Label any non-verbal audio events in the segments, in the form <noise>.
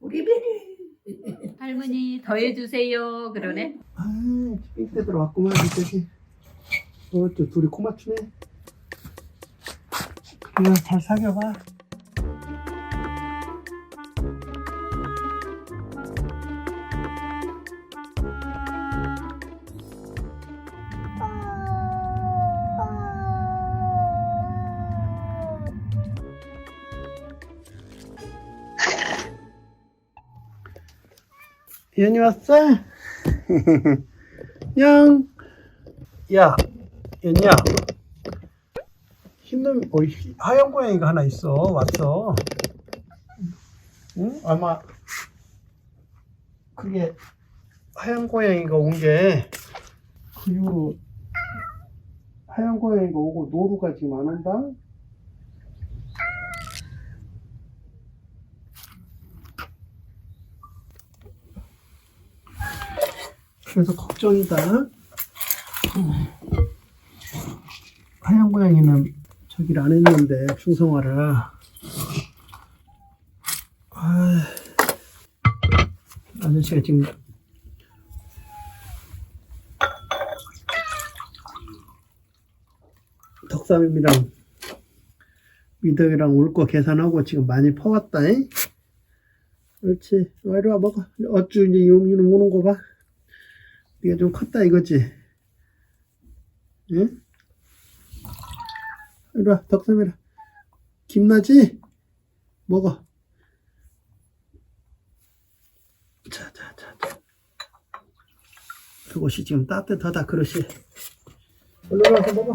우리 베리. 할머니 더해주세요 그러네 아, 삥때 들어왔구만, 저기. 어, 또 둘이 코 맞추네. 그래, 잘 사귀어봐. 연이 왔어? <laughs> 냥. 야, 연이야. 흰놈, 어, 희- 하얀 고양이가 하나 있어. 왔어. 응? 아마, 그게, 하얀 고양이가 온 게, 그 이후로, 하얀 고양이가 오고 노루가 지금 안 온다? 그래서 걱정이다. 하얀 고양이는 저기를 안 했는데 충성화를 아, 아저씨가 지금 덕삼이랑 미덕이랑 올 거 계산하고 지금 많이 퍼왔다. 잉? 그렇지. 어, 이리 와 먹어. 어쭈 이제 이놈 오는 거 봐. 네가 좀 컸다 이거지. 응? 이리 와, 덕삼이라. 김나지? 먹어. 자, 자, 자, 자. 그것이 지금 따뜻하다, 그릇이. 얼른 와서 먹어.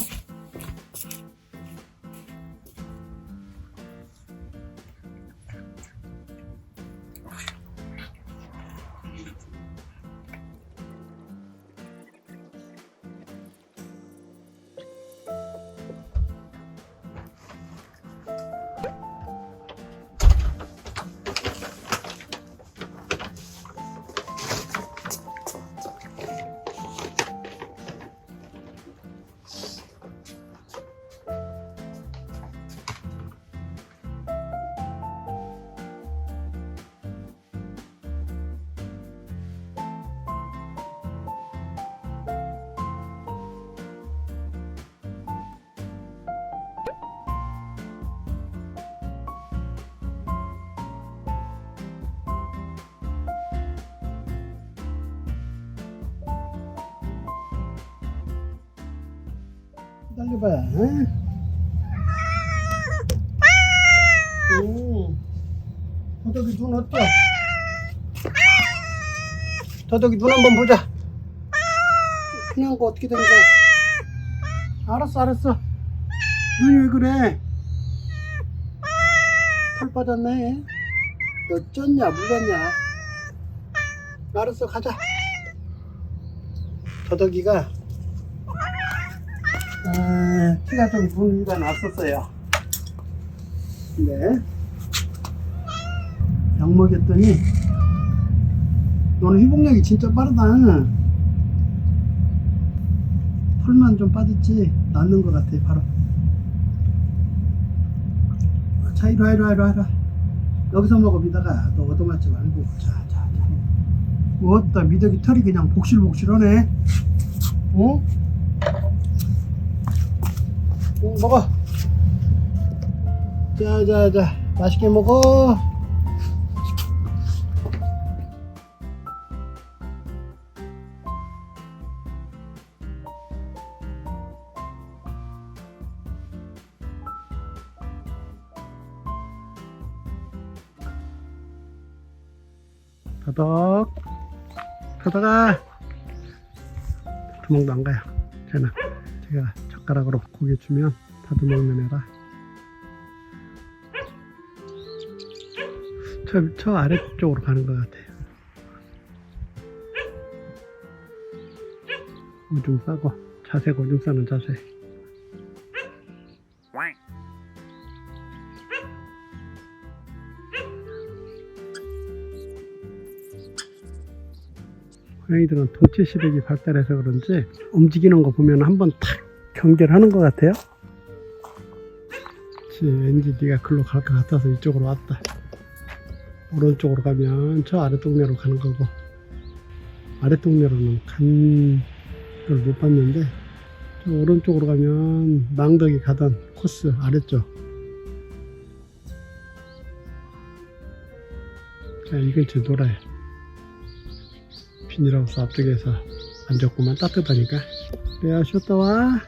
기다려봐. 응? 오. 더덕이 눈 어때? 더덕이 눈 한번 보자. 그냥 거 어떻게 된 거야? 알았어, 알았어. 눈이 왜 그래? 털 빠졌네. 너 쪘냐, 물렸냐? 알았어, 가자. 더덕이가 아, 키가 좀 분위기가 났었어요. 근데 약 먹였더니 너는 회복력이 진짜 빠르다. 털만 좀 빠졌지 낫는 것 같아 바로. 자 이리 와 이리 와 이리 와. 여기서 먹어 미다가 너 얻어맞지 말고 자자 자. 뭐었다 미덕이 털이 그냥 복실복실하네. 어? 응, 먹어. 자, 자, 자. 맛있게 먹어. 더덕. 더덕아. 도망도 안 가요. 쟤는. 제가 젓가락으로 고기 주면 다듬 먹는 애라. 저, 저 아래쪽으로 가는 것 같아요. 오줌 싸고, 자세 오줌 싸는 자세. 고양이들은 동체 시력이 발달해서 그런지 움직이는 거 보면 한번 탁 경계를 하는 것 같아요. 그치, 왠지 네가 글로 갈 것 같아서 이쪽으로 왔다. 오른쪽으로 가면 저 아래 동네로 가는 거고 아래 동네로는 간 걸 못 봤는데 저 오른쪽으로 가면 망덕이 가던 코스 아래쪽 자이 근처 놀아요 비닐하우스 앞쪽에서 앉았구만 따뜻하니까 그래야 쉬었다 와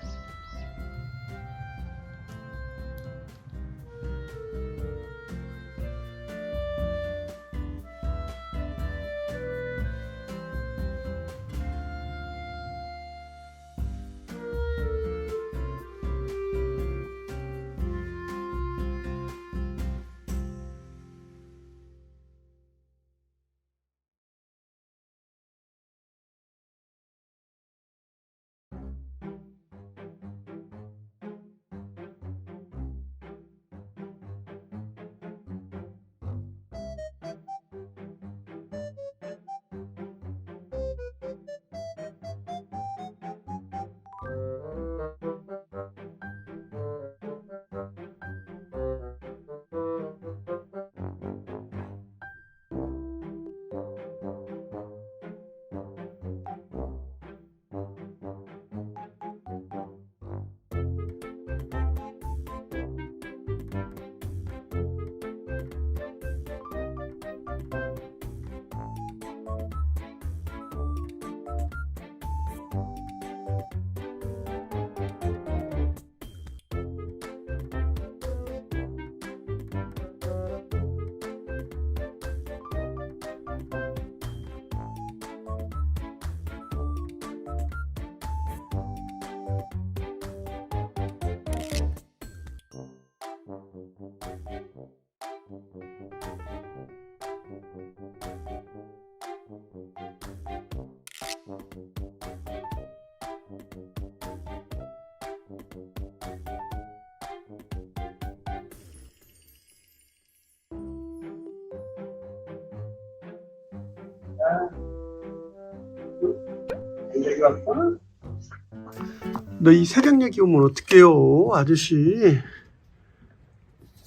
너 이 새벽 얘기 오면 어떡해요, 아저씨?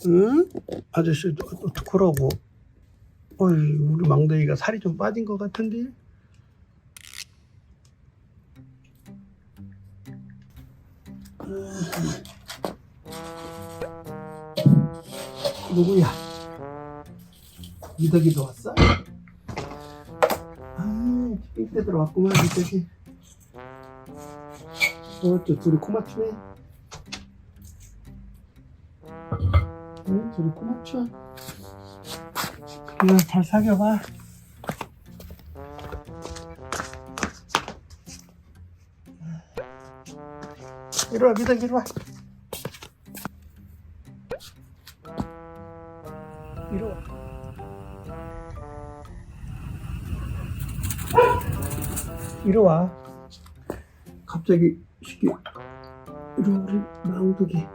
응? 아저씨, 너 어떡하라고? 어이, 우리 망둥이가 살이 좀 빠진 것 같은데? 누구야? 미덕이도 왔어? 아, 삥때 들어왔구만, 미덕이. 어, 저 둘이 코 맞추네. 응, 둘이 코 맞춰. 그래, 잘 사귀어봐. 이리 와, 미덕, 이리 와. 이리 와. 이리 와. 갑자기 시기 이리 와, 우리 망두기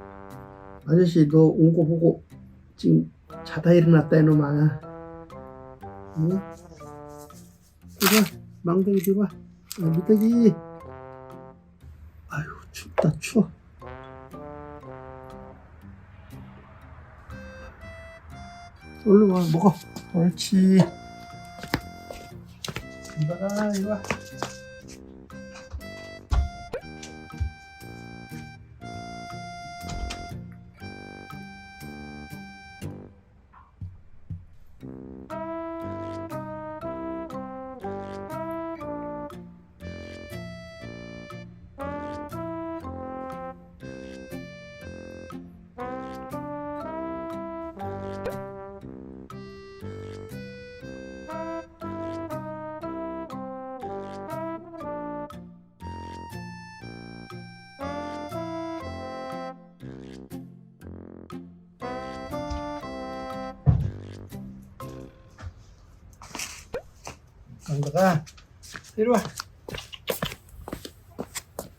아저씨 너 온 거 보고 지금 자다 일어났다 이놈아. 응? 와 망둥이 와. 아, 미덕이 아유 춥다 추워. 얼른 와 먹어. 옳지. 이봐라 이리 와 강다가 이리 와.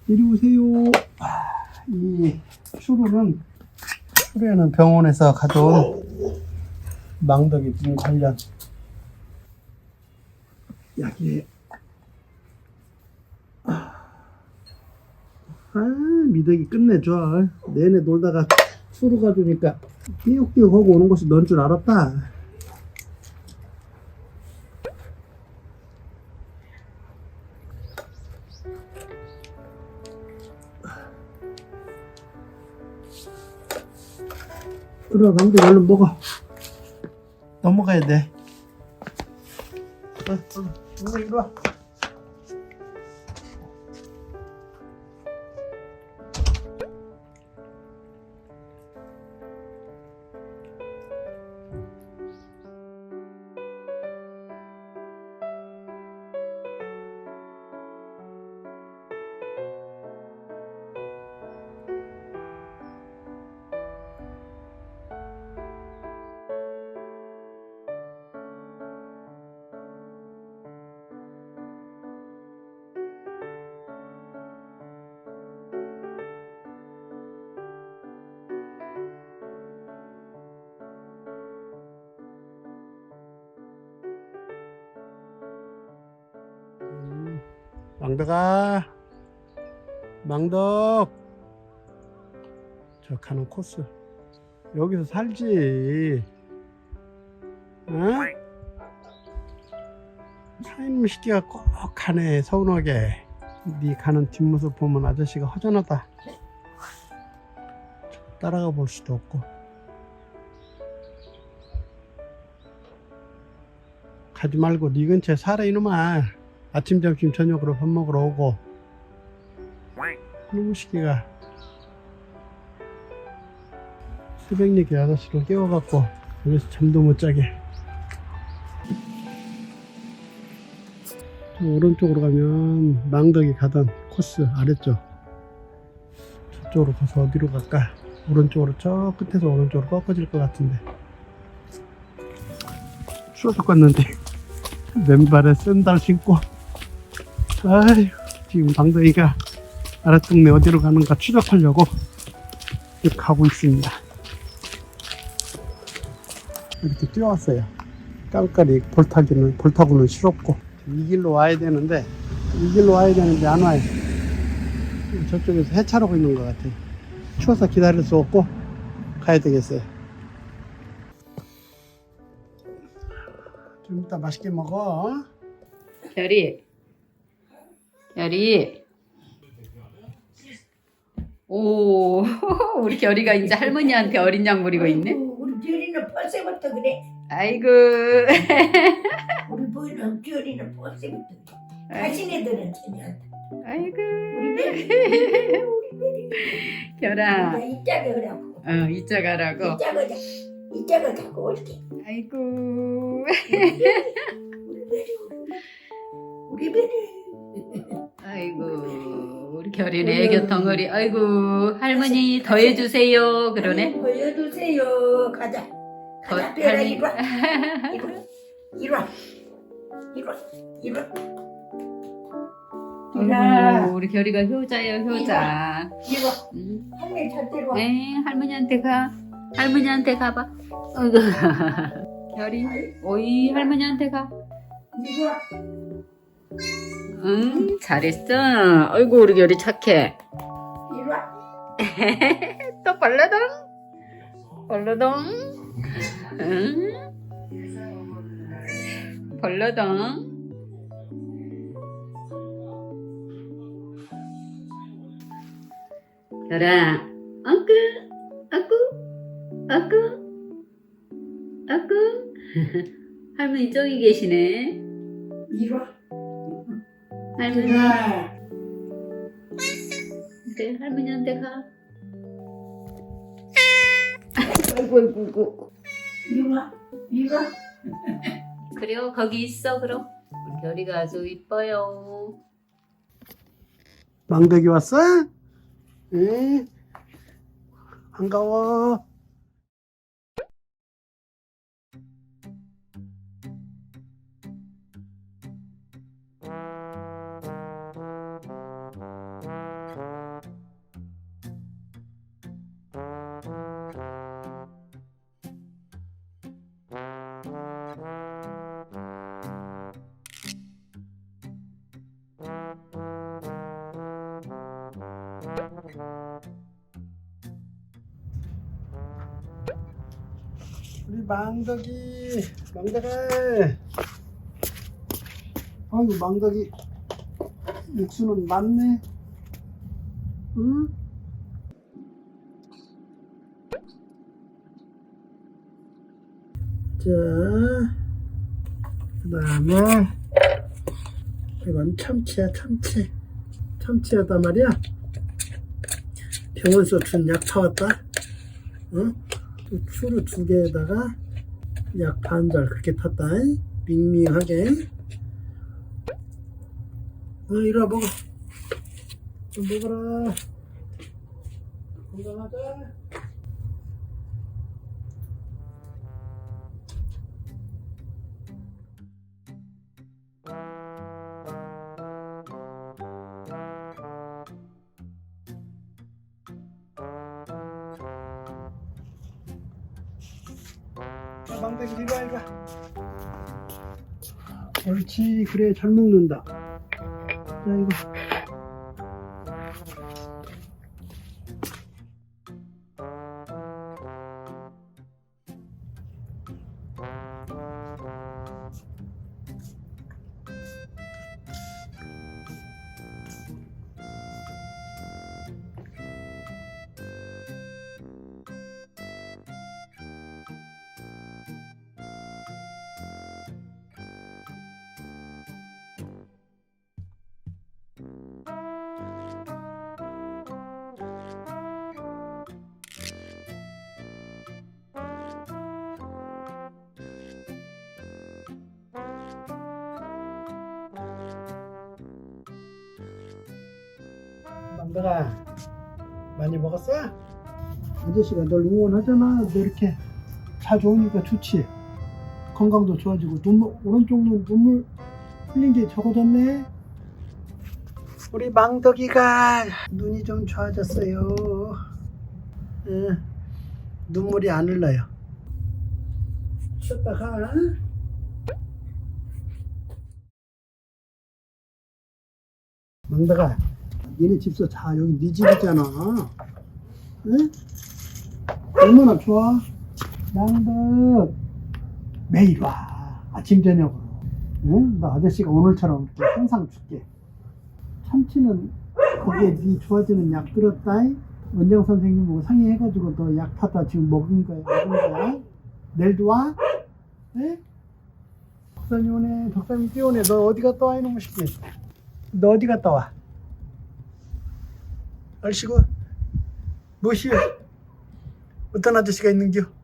이리 오세요. 아, 이 슈루는 슈루에는 병원에서 가져온 망덕이 눈 관련 약이에요. 아, 미덕이 끝내줘. 내내 놀다가 슈루가 주니까 띄욱띄욱하고 오는 것이 넌 줄 알았다. 그래, 망도 얼른 먹어. 넘어가야 돼. 어, 어, 이거 이리 와. 망덕아. 망덕. 저 가는 코스. 여기서 살지. 어? 사인님 시기가 꼭 가네 서운하게. 네 가는 뒷모습 보면 아저씨가 허전하다. 따라가 볼 수도 없고. 가지 말고 네 근처에 살아 이놈아 아침 점심 저녁으로 밥 먹으러 오고 이놈의 시기가 새벽녘에 아저씨를 깨워갖고 여기서 잠도 못 자게. 저 오른쪽으로 가면 망덕이 가던 코스 아래쪽. 저쪽으로 가서 어디로 갈까? 오른쪽으로 저 끝에서 오른쪽으로 꺾어질 것 같은데. 추워서 껐는데. <laughs> 맨발에 샌들 신고 아휴 지금 방덕이가 아랫동네. 어디로 가는가 추적하려고 이렇게 가고 있습니다. 이렇게 뛰어왔어요. 깜깜이 볼타기는 볼타구는 싫었고. 이 길로 와야 되는데 이 길로 와야 되는데 안 와요. 저쪽에서 해차하고 있는 것 같아요. 추워서 기다릴 수 없고 가야 되겠어요. 좀 이따 맛있게 먹어 어? 별이 별이 오 <laughs> 우리 결이가 이제 할머니한테 어린 양 부리고 있네 아이고, 우리 별이는 벌써부터 그래. 아이고 <laughs> 우리 보이는 별이는 벌써부터 그래. 자신애들은 전혀. 아이고 우리 <laughs> 별이. 우리 별이. 결아 이짝에 그라고. 어 이쪽 가라고 이짝을 이짝을 갖고 올게. 아이고 우리 별이. 우리 별이. 아이고 우리 결이는 애교 덩어리 아이고 할머니 더 해주세요 그러네 보여주세요. 가자. 더- 가자. 별아 할머니. 이리 <laughs> 와. 이리 와. 이리 와. 이리 와. 이리 와. 아이고 우리 결이가 효자예요 효자 이리 와. 응. 할머니 절대로 와. 네 할머니한테 가 할머니한테 가봐 아이고 <laughs> 결이 오이 할머니한테 가 이리 와. 응, 잘했어. 아이고, 우리 결이 착해. 이리 와. <laughs> 또 벌러덩. 벌러덩. 응. 벌러덩. 결아, 아구, 아구, 아구, 아구. 할머니 저기 계시네. 이리 와. 할머니. 그래 할머니한테 가. 아이고 아이고 아이고. 이리 와. 이리 와. 그래요 거기 있어 그럼. 우리 결이가 아주 이뻐요. 망덕이 왔어? 응? 반가워. 망덕이, 망덕아. 아이고, 망덕이. 육수는 많네. 응? 그 다음에 이건 참치야 참치 참치에다 말이야 병원서 준 약 타왔다 어? 또 추루 두 개에다가 약 반절 그렇게 탔다. 밍밍하게. 어 이리 와 먹어 좀 먹어라. 건강하자 자, 망대기 이리 와, 이리 와. 옳지, 그래, 잘 먹는다. 자, 이거. 망대가 많이 먹었어? 아저씨가 널 응원하잖아. 너 이렇게 자주 오니까 좋지. 건강도 좋아지고 눈물 오른쪽 눈 눈물 흘린 게 적어졌네. 우리 망덕이가 눈이 좀 좋아졌어요. 응. 눈물이 안 흘러요. 쉬었다 가. 망덕아, 니네 집서 자 여기 네 집이잖아. 응? 얼마나 좋아? 망덕 매일 와 아침 저녁으로. 응? 나 아저씨가 오늘처럼 항상 줄게. 참치는 거기에 네 좋아지는 약 들었다. 원장 선생님하고 상의해가지고 너 약 타다 지금 먹은 거야. 먹은 거야. 내일도 와? 네? 박사님 오네. 박사님 뛰어오네. 너 어디 갔다 와 이놈의 새끼. 너 어디 갔다 와? 얼씨구 무엇이여? 어떤 아저씨가 있는겨?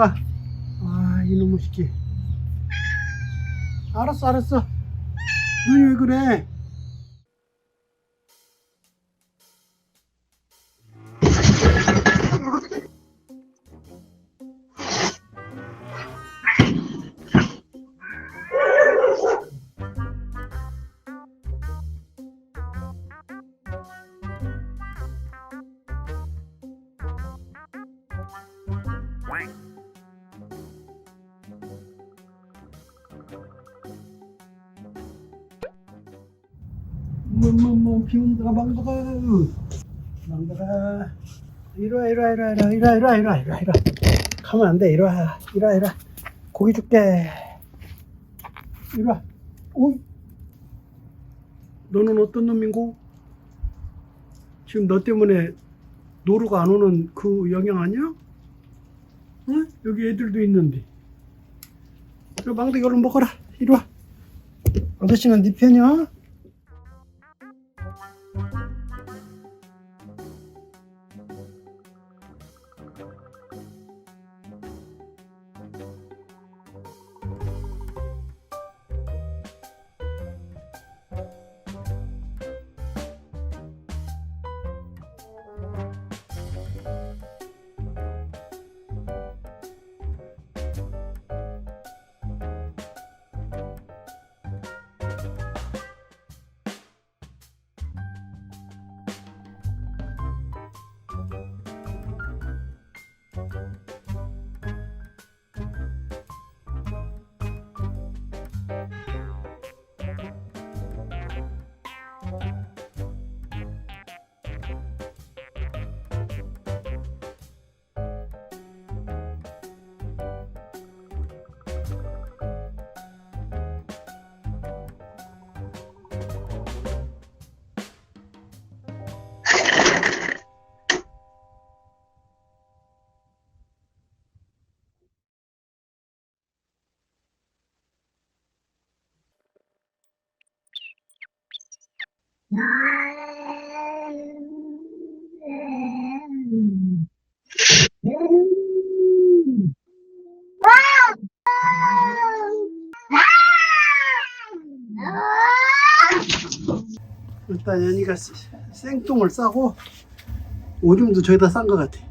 위가. 아 이놈의 새끼. 알았어 알았어. 눈이 왜 그래 뭐뭐뭐 비온다 망다가 망다가 이리와 이리와 이리와 이리와 이리와 이리와 이리와 이리와 가면 안돼 이리와 이리와 이리와 고기 줄게 이리와 오이 너는 어떤 놈인고? 지금 너 때문에 노루가 안 오는 그 영향 아니야? 응? 여기 애들도 있는데 저 망대기 얼른 먹어라 이리와 아저씨는 네 편이야? 일단 연희가 생- 생똥을 싸고 오줌도 저기다 싼 것 같아